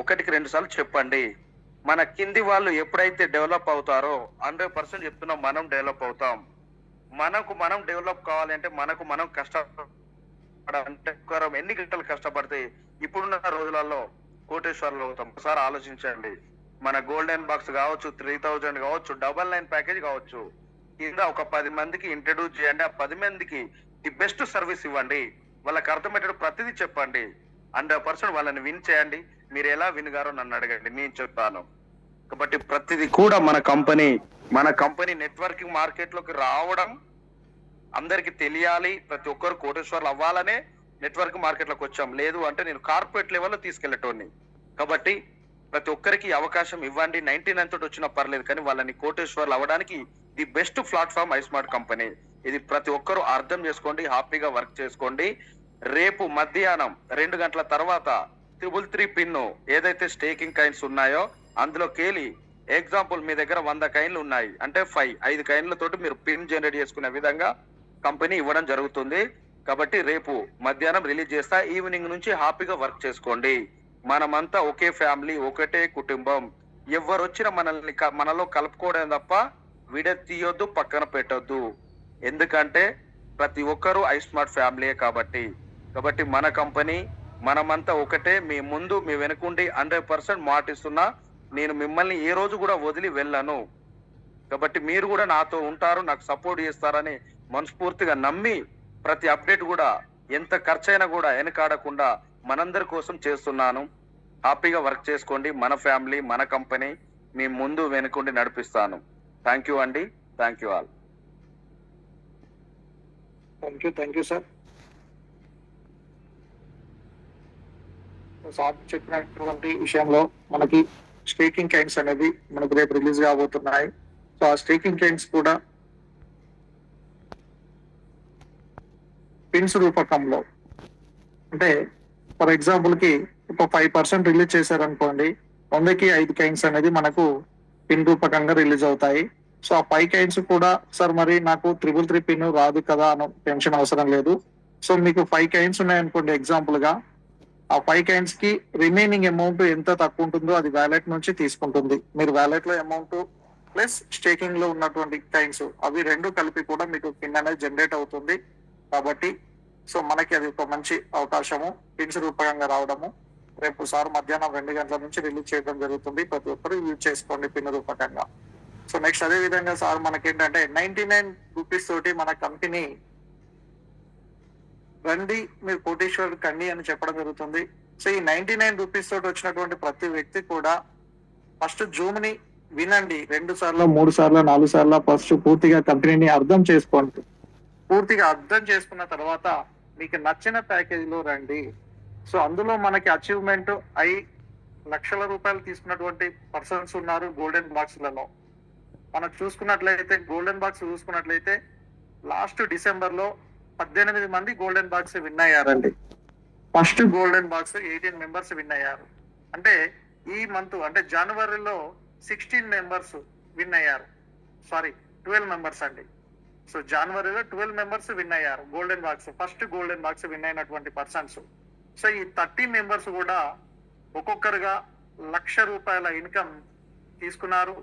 ఒకటికి రెండు సార్లు చెప్పండి. మన కింది వాళ్ళు ఎప్పుడైతే డెవలప్ అవుతారో హండ్రెడ్ పర్సెంట్ చెప్తున్నాం మనం డెవలప్ అవుతాం. మనకు మనం డెవలప్ కావాలంటే మనకు మనం కష్టపడాలంటే ఎన్ని గంటలు కష్టపడితే ఇప్పుడున్న రోజులలో కోటేశ్వర్లు అవుతాం. ఒకసారి ఆలోచించండి. మన గోల్డెన్ బాక్స్ కావచ్చు త్రీ థౌజండ్ కావచ్చు డబల్ నైన్ ప్యాకేజ్ కావచ్చు. కింద ఒక పది మందికి ఇంట్రడ్యూస్ చేయండి. ఆ పది మందికి ది బెస్ట్ సర్వీస్ ఇవ్వండి. వాళ్ళకి అర్థమయ్యేటట్టు ప్రతిదీ చెప్పండి. హండ్రెడ్ పర్సెంట్ వాళ్ళని విన్ చేయండి. మీరు ఎలా వినగారో నన్ను అడగండి నేను చెప్తాను. కాబట్టి ప్రతిదీ కూడా మన కంపెనీ మన కంపెనీ నెట్వర్కింగ్ మార్కెట్లోకి రావడం అందరికి తెలియాలి. ప్రతి ఒక్కరు కోటేశ్వర్లు అవ్వాలనే నెట్వర్క్ మార్కెట్లోకి వచ్చాం. లేదు అంటే నేను కార్పొరేట్ లెవెల్లో తీసుకెళ్ళేటోని కాబట్టి ప్రతి ఒక్కరికి అవకాశం ఇవ్వండి. నైన్టీ నైన్ తోటి వచ్చినా పర్లేదు కానీ వాళ్ళని కోటేశ్వర్లు అవ్వడానికి the best platform iSmart company. ఇది ప్రతి ఒక్కరు అర్థం చేసుకోండి హ్యాపీగా వర్క్ చేసుకోండి. రేపు మధ్యాహ్నం రెండు గంటల తర్వాత త్రిబుల్ త్రీ పిన్ ఏదైతే స్టేకింగ్ కాయిన్స్ ఉన్నాయో అందులో కేలి ఎగ్జాంపుల్ మీ దగ్గర వంద కైన్లు ఉన్నాయి. అంటే ఫైవ్ ఐదు కైన్లతోటి మీరు పిన్ జనరేట్ చేసుకునే విధంగా కంపెనీ ఇవ్వడం జరుగుతుంది. కాబట్టి రేపు మధ్యాహ్నం రిలీజ్ చేస్తా ఈవినింగ్ నుంచి హ్యాపీగా వర్క్ చేసుకోండి. మనమంతా ఒకే ఫ్యామిలీ ఒకటే కుటుంబం. ఎవరు వచ్చినా మనల్ని క- మనలో కలుపుకోవడం తప్ప విడతీయొద్దు పక్కన పెట్టొద్దు. ఎందుకంటే ప్రతి ఒక్కరూ ఐస్మార్ట్ ఫ్యామిలీయే కాబట్టి. కాబట్టి మన కంపెనీ మనమంతా ఒకటే మీ ముందు మీ వెనుకుండి హండ్రెడ్ పర్సెంట్ మాటిస్తున్నా నేను మిమ్మల్ని ఏ రోజు కూడా వదిలి వెళ్ళను. కాబట్టి మీరు కూడా నాతో ఉంటారు నాకు సపోర్ట్ చేస్తారని మనస్ఫూర్తిగా నమ్మి ప్రతి అప్డేట్ కూడా ఎంత ఖర్చైనా కూడా వెనకాడకుండా మనందరి కోసం చేస్తున్నాను. హ్యాపీగా వర్క్ చేసుకోండి మన ఫ్యామిలీ మన కంపెనీ మీ ముందు వెనుకుండి నడిపిస్తాను. థ్యాంక్ యూ అండి. Thank you all. Thank you thank you sir sir చెప్పినటువంటి విషయంలో మనకి స్టేకింగ్ కైన్స్ అనేది మనకు రేపు రిలీజ్ కాబోతున్నాయి. సో ఆ స్టేకింగ్ కైన్స్ కూడా పిన్స్ రూపకంలో. అంటే ఫర్ ఎగ్జాంపుల్కి ఒక ఫైవ్ పర్సెంట్ రిలీజ్ చేశారనుకోండి వందకి ఐదు కైన్స్ అనేది మనకు పిన్ రూపకంగా రిలీజ్ అవుతాయి. సో ఆ ఫైవ్ కైన్స్ కూడా సార్ మరి నాకు త్రిబుల్ త్రీ పిన్ రాదు కదా అని టెన్షన్ అవసరం లేదు. సో మీకు ఫైవ్ కైన్స్ ఉన్నాయనుకోండి ఎగ్జాంపుల్గా ఆ ఫైవ్ కైన్స్కి రిమైనింగ్ అమౌంట్ ఎంత తక్కువ ఉంటుందో అది వ్యాలెట్ నుంచి తీసుకుంటుంది. మీరు వ్యాలెట్లో అమౌంట్ ప్లస్ స్టేకింగ్లో ఉన్నటువంటి కైన్స్ అవి రెండు కలిపి కూడా మీకు పిన్ అనేది జనరేట్ అవుతుంది. కాబట్టి సో మనకి అది ఒక మంచి అవకాశము. పిన్స్ రూపకంగా రావడము. రేపు సార్ మధ్యాహ్నం రెండు గంటల నుంచి రిలీజ్ చేయడం జరుగుతుంది. ప్రతి ఒక్కరు యూజ్ చేసుకోండి పిన్ రూపకంగా. సో నెక్స్ట్ అదే విధంగా సార్ మనకి ఏంటంటే నైన్టీ నైన్ రూపీస్ తోటి మన కంపెనీ రండి మీరు కోటేశ్వరుడు కండి అని చెప్పడం జరుగుతుంది. సో ఈ నైన్టీ నైన్ రూపీస్ తోటి వచ్చినటువంటి ప్రతి వ్యక్తి కూడా ఫస్ట్ జూమ్ని వినండి. రెండు సార్లు మూడు సార్లు నాలుగు సార్లు ఫస్ట్ పూర్తిగా కంపెనీని అర్థం చేసుకోండి. పూర్తిగా అర్థం చేసుకున్న తర్వాత మీకు నచ్చిన ప్యాకేజీలో రండి. సో అందులో మనకి అచీవ్మెంట్ అయి లక్షల రూపాయలు తీసుకున్నటువంటి పర్సన్స్ ఉన్నారు గోల్డెన్ బాక్స్లలో. మనం చూసుకున్నట్లయితే గోల్డెన్ బాక్స్ చూసుకున్నట్లయితే లాస్ట్ డిసెంబర్లో పద్దెనిమిది మంది గోల్డెన్ బాక్స్ విన్ అయ్యారండి. First golden box eighteen members win అయ్యారు. అంటే ఈ మంత్ అంటే జనవరిలో సిక్స్టీన్ మెంబర్స్ విన్ అయ్యారు. సారీ ట్వెల్వ్ మెంబర్స్ అండి. సో జనవరిలో ట్వెల్వ్ మెంబర్స్ విన్ అయ్యారు golden box first golden box win అయినటువంటి పర్సన్స్ సో ఈ థర్టీ మెంబర్స్ కూడా ఒక్కొక్కరుగా లక్ష రూపాయల ఇన్కమ్ తీసుకున్నారు.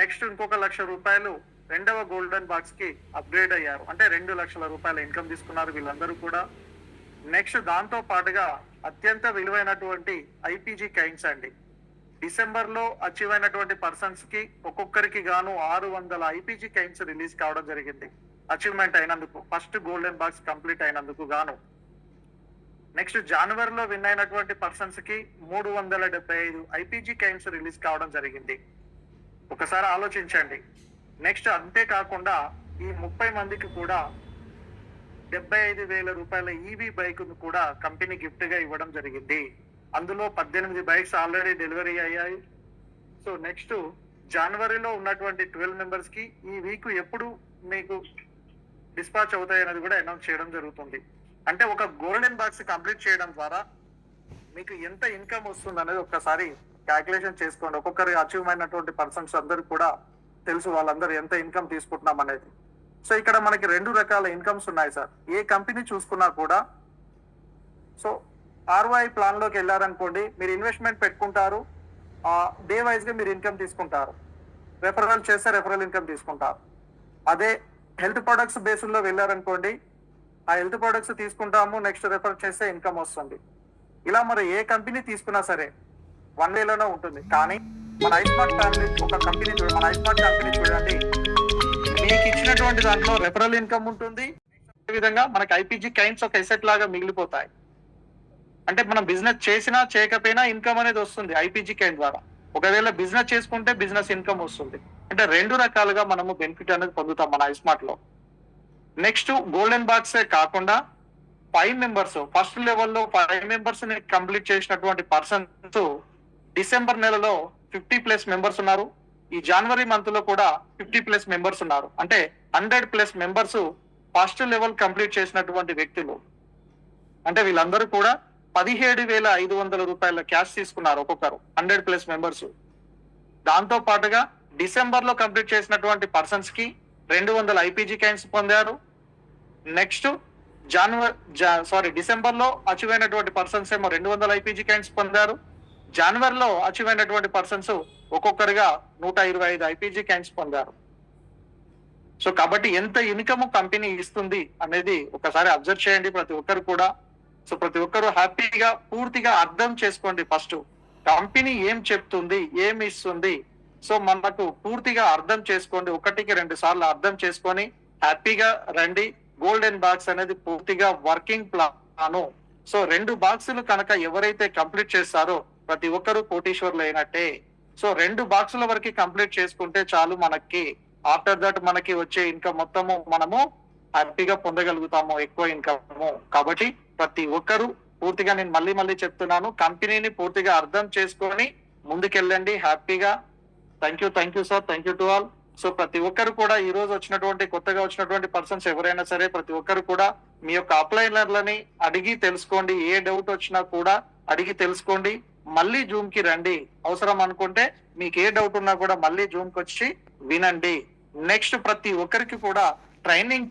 నెక్స్ట్ ఇంకొక లక్ష రూపాయలు రెండవ గోల్డెన్ బాక్స్కి అప్గ్రేడ్ అయ్యారు. అంటే రెండు లక్షల రూపాయల ఇన్కమ్ తీసుకున్నారు వీళ్ళందరూ కూడా. నెక్స్ట్ దాంతో పాటుగా అత్యంత విలువైనటువంటి ఐపీజీ కైన్స్ అండి. డిసెంబర్లో అచీవ్ అయినటువంటి పర్సన్స్కి ఒక్కొక్కరికి గాను ఆరు వందల ఐపీజీ కైన్స్ రిలీజ్ కావడం జరిగింది. అచీవ్మెంట్ అయినందుకు ఫస్ట్ గోల్డెన్ బాక్స్ కంప్లీట్ అయినందుకు గాను. నెక్స్ట్ జనవరిలో విన్ అయినటువంటి పర్సన్స్కి మూడు వందల డెబ్బై ఐదు ఐపీజీ కైన్స్ రిలీజ్ కావడం జరిగింది. ఒకసారి ఆలోచించండి. నెక్స్ట్ అంతేకాకుండా ఈ ముప్పై మందికి కూడా డెబ్బై ఐదు వేల రూపాయల ఈవీ బైక్ను కూడా కంపెనీ గిఫ్ట్గా ఇవ్వడం జరిగింది. అందులో పద్దెనిమిది బైక్స్ ఆల్రెడీ డెలివరీ అయ్యాయి. సో నెక్స్ట్ జనవరిలో ఉన్నటువంటి ట్వెల్వ్ మెంబర్స్కి ఈ వీక్ ఎప్పుడు మీకు డిస్పాచ్ అవుతాయి అనేది కూడా అనౌన్స్ చేయడం జరుగుతుంది. అంటే ఒక గోల్డెన్ బాక్స్ కంప్లీట్ చేయడం ద్వారా మీకు ఎంత ఇన్కమ్ వస్తుంది అనేది ఒక్కసారి క్యాల్కులేషన్ చేసుకోండి. ఒక్కొక్కరి అచీవ్ అయినటువంటి పర్సన్స్ అందరూ కూడా తెలుసు వాళ్ళందరూ ఎంత ఇన్కమ్ తీసుకుంటున్నాం అనేది. సో ఇక్కడ మనకి రెండు రకాల ఇన్కమ్స్ ఉన్నాయి సార్. ఏ కంపెనీ చూసుకున్నా కూడా సో ఆర్ఓఐ ప్లాన్లోకి వెళ్ళారనుకోండి మీరు ఇన్వెస్ట్మెంట్ పెట్టుకుంటారు డే వైజ్గా మీరు ఇన్కమ్ తీసుకుంటారు. రెఫరల్ చేస్తే రెఫరల్ ఇన్కమ్ తీసుకుంటారు. అదే హెల్త్ ప్రొడక్ట్స్ బేస్డ్ వెళ్ళారనుకోండి ఆ హెల్త్ ప్రొడక్ట్స్ తీసుకుంటాము నెక్స్ట్ రెఫర్ చేస్తే ఇన్కమ్ వస్తుంది. ఇలా మరి ఏ కంపెనీ తీసుకున్నా సరే వన్ వేలోనే ఉంటుంది. కానీ మన ఐస్మార్ట్ ఫ్యామిలీ ఒక కంపెనీ చూడండి మన ఐస్మార్ట్ కంపెనీ చూడండి. మీకు ఇచ్చినటువంటి దాంట్లో రెఫరల్ ఇన్కమ్ ఉంటుంది. అదే విధంగా మనకి ఐపీజీ కైన్స్ ఒక ఎసెట్ లాగా మిగిలిపోతాయి. అంటే మనం బిజినెస్ చేసినా చేయకపోయినా ఇన్కమ్ అనేది వస్తుంది ఐపీజీ కైన్ ద్వారా. ఒకవేళ బిజినెస్ చేసుకుంటే బిజినెస్ ఇన్కమ్ వస్తుంది. అంటే రెండు రకాలుగా మనము బెనిఫిట్ అనేది పొందుతాం మన ఐస్మార్ట్లో. నెక్స్ట్ గోల్డెన్ బాక్స్ కాకుండా ఫైవ్ మెంబర్స్ ఫస్ట్ లెవెల్లో ఫైవ్ మెంబర్స్ కంప్లీట్ చేసినటువంటి పర్సన్స్ డిసెంబర్ నెలలో ఫిఫ్టీ ప్లస్ మెంబర్స్ ఉన్నారు. ఈ జనవరి మంత్లో కూడా ఫిఫ్టీ ప్లస్ మెంబర్స్ ఉన్నారు. అంటే hundred plus members first level complete చేసినటువంటి వ్యక్తులు. అంటే వీళ్ళందరూ కూడా పదిహేడు వేల ఐదు వందల రూపాయల క్యాష్ తీసుకున్నారు ఒక్కొక్కరు హండ్రెడ్ ప్లస్ మెంబర్స్. దాంతో పాటుగా డిసెంబర్లో కంప్లీట్ చేసినటువంటి పర్సన్స్కి రెండు వందల ఐపీజీ క్యాన్స్ పొందారు. నెక్స్ట్ జనవరి సారీ డిసెంబర్లో అచీవ్ అయినటువంటి పర్సన్స్ ఏమో రెండు వందల ఐపీజీ క్యాన్స్ పొందారు. జనవరిలో అచీవ్ అయినటువంటి పర్సన్స్ ఒక్కొక్కరుగా నూట ఇరవై ఐదు ఐపీజీ కైన్స్ పొందారు. సో కాబట్టి ఎంత ఇన్కమ్ కంపెనీ ఇస్తుంది అనేది ఒకసారి అబ్జర్వ్ చేయండి ప్రతి ఒక్కరు కూడా. సో ప్రతి ఒక్కరు హ్యాపీగా పూర్తిగా అర్థం చేసుకోండి ఫస్ట్. కంపెనీ ఏం చెప్తుంది ఏం ఇస్తుంది? సో మనకు పూర్తిగా అర్థం చేసుకోండి ఒకటికి రెండు సార్లు అర్థం చేసుకొని హ్యాపీగా రండి. గోల్డెన్ బాక్స్ అనేది పూర్తిగా వర్కింగ్ ప్లాను సో రెండు బాక్సులు కనుక ఎవరైతే కంప్లీట్ చేస్తారో ప్రతి ఒక్కరు కోటీశ్వర్లు అయినట్టే సో రెండు బాక్సుల వరకు కంప్లీట్ చేసుకుంటే చాలు మనకి. ఆఫ్టర్ దట్ మనకి వచ్చే ఇన్కమ్ మొత్తము మనము హ్యాపీగా పొందగలుగుతాము ఎక్కువ ఇన్కమ్. కాబట్టి ప్రతి ఒక్కరు పూర్తిగా నేను మళ్ళీ మళ్ళీ చెప్తున్నాను కంపెనీని పూర్తిగా అర్థం చేసుకొని ముందుకెళ్ళండి హ్యాపీగా. Thank you thank you sir thank you to all. So ప్రతి ఒక్కరు కూడా ఈ రోజు వచ్చినటువంటి కొత్తగా వచ్చినటువంటి పర్సన్స్ ఎవరైనా సరే ప్రతి ఒక్కరు కూడా మీ యొక్క అప్లైనర్లని అడిగి తెలుసుకోండి ఏ డౌట్ వచ్చినా కూడా అడిగి తెలుసుకోండి. మళ్ళీ జూమ్కి రండి. అవసరం అనుకుంటే మీకు ఏ డౌట్ ఉన్నా కూడా మళ్ళీ జూమ్కి వచ్చి వినండి. నెక్స్ట్ ప్రతి ఒక్కరికి కూడా ట్రైనింగ్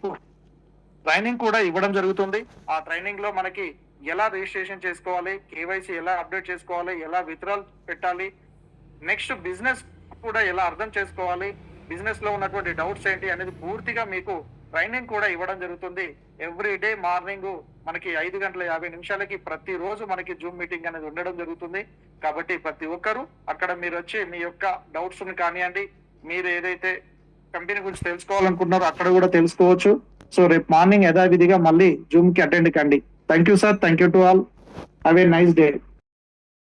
ట్రైనింగ్ కూడా ఇవ్వడం జరుగుతుంది. ఆ ట్రైనింగ్లో మనకి ఎలా రిజిస్ట్రేషన్ చేసుకోవాలి కేవైసీ ఎలా అప్డేట్ చేసుకోవాలి ఎలా విత్డ్రాల్ పెట్టాలి నెక్స్ట్ బిజినెస్ కూడా ఎలా అర్థం చేసుకోవాలి బిజినెస్లో ఉన్నటువంటి డౌట్స్ ఏంటి అనేది పూర్తిగా మీకు ట్రైనింగ్ కూడా ఇవ్వడం జరుగుతుంది. ఎవ్రీ డే మార్నింగ్ మనకి ఐదు గంటల యాభై నిమిషాలకి ప్రతి రోజు మనకి జూమ్ మీటింగ్ అనేది ఉండడం జరుగుతుంది. కాబట్టి ప్రతి ఒక్కరు అక్కడ మీరు వచ్చి మీ యొక్క డౌట్స్ కానివ్వండి మీరు ఏదైతే కంపెనీ గురించి తెలుసుకోవాలనుకుంటున్నారో అక్కడ కూడా తెలుసుకోవచ్చు. సో రేపు మార్నింగ్ యథావిధిగా మళ్ళీ జూమ్కి అటెండ్ కండి. Thank you sir thank you to all have a nice day